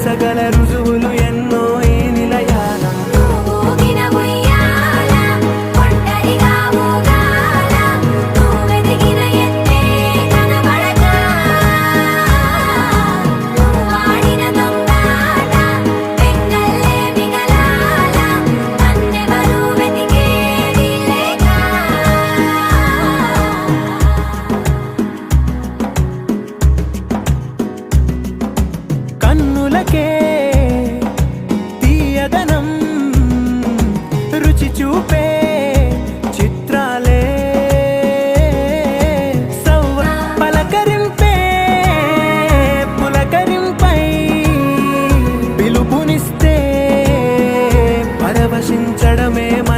మార్చగలరు